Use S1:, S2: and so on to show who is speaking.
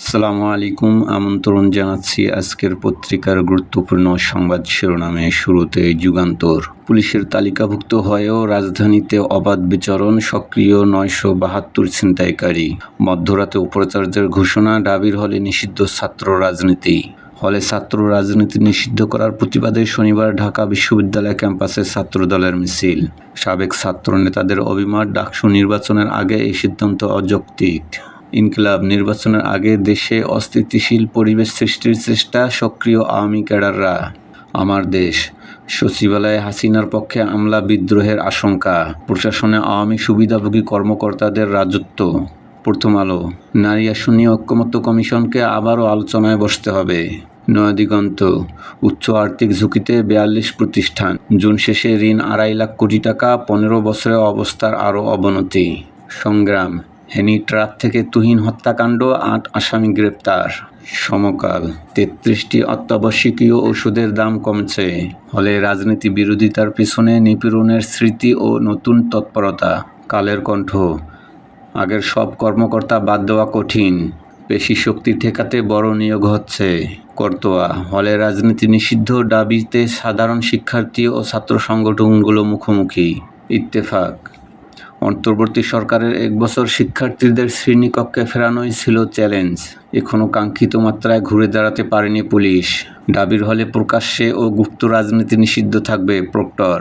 S1: আসসালামু আলাইকুম, আমন্ত্রণ জানাচ্ছি আজকের পত্রিকার গুরুত্বপূর্ণ সংবাদ শিরোনামে। শুরুতে যুগান্তর। পুলিশের তালিকাভুক্ত হয়েও রাজধানীতে অবাধ বিচরণ সক্রিয় নয়শো বাহাত্তর ছিনতাইকারী। মধ্যরাতে উপাচার্যের ঘোষণা, ডাবির হলে নিষিদ্ধ ছাত্র রাজনীতি। হলে ছাত্র রাজনীতি নিষিদ্ধ করার প্রতিবাদে শনিবার ঢাকা বিশ্ববিদ্যালয় ক্যাম্পাসে ছাত্রদলের মিছিল। সাবেক ছাত্র নেতাদের অভিমত, ডাকসু নির্বাচনের আগে এই সিদ্ধান্ত অযৌক্তিক। ইনকিলাব নির্বাচনের আগে দেশে অস্থিতিশীল পরিবেশ সৃষ্টির চেষ্টা সক্রিয় আওয়ামী ক্যাডাররা। আমার দেশ, সচিবালয়ে হাসিনার পক্ষে আমলা বিদ্রোহের আশঙ্কা। প্রশাসনে আওয়ামী সুবিধাভোগী কর্মকর্তাদের রাজত্ব। প্রথম আলো, নারী আসন ঐক্যমত্য কমিশনকে আবারও আলোচনায় বসতে হবে। নয়াদিগন্ত উচ্চ আর্থিক ঝুঁকিতে বিয়াল্লিশ প্রতিষ্ঠান। জুন শেষে ঋণ আড়াই লাখ কোটি টাকা, পনেরো বছরে অবস্থার আরও অবনতি। সংগ্রাম হেনি ট্রাক থেকে তুহিন হত্যাকাণ্ড, আট আসামি গ্রেপ্তার। সমকাল, তেত্রিশটি অত্যাবশ্যকীয় ওষুধের দাম কমছে। ফলে রাজনীতি বিরোধিতার পিছনে নিপীড়নের স্মৃতি ও নতুন তৎপরতা, কালের কণ্ঠ। আগের সব কর্মকর্তা বাদ দেওয়া কঠিন। পেশি শক্তি ঠেকাতে বড় নিয়োগ হচ্ছে। করতোয়া হলে রাজনীতি নিষিদ্ধ দাবিতে সাধারণ শিক্ষার্থী ও ছাত্র সংগঠনগুলো মুখোমুখি। ইত্তেফাক অন্তর্বর্তী সরকারের এক বছর শিক্ষার্থীদের শ্রেণীকক্ষে ফেরানোই ছিল চ্যালেঞ্জ। এখনও কাঙ্ক্ষিত মাত্রায় ঘুরে দাঁড়াতে পারেনি পুলিশ। ডাবির হলে প্রকাশ্যে ও গুপ্ত রাজনীতি নিষিদ্ধ থাকবে প্রক্টর।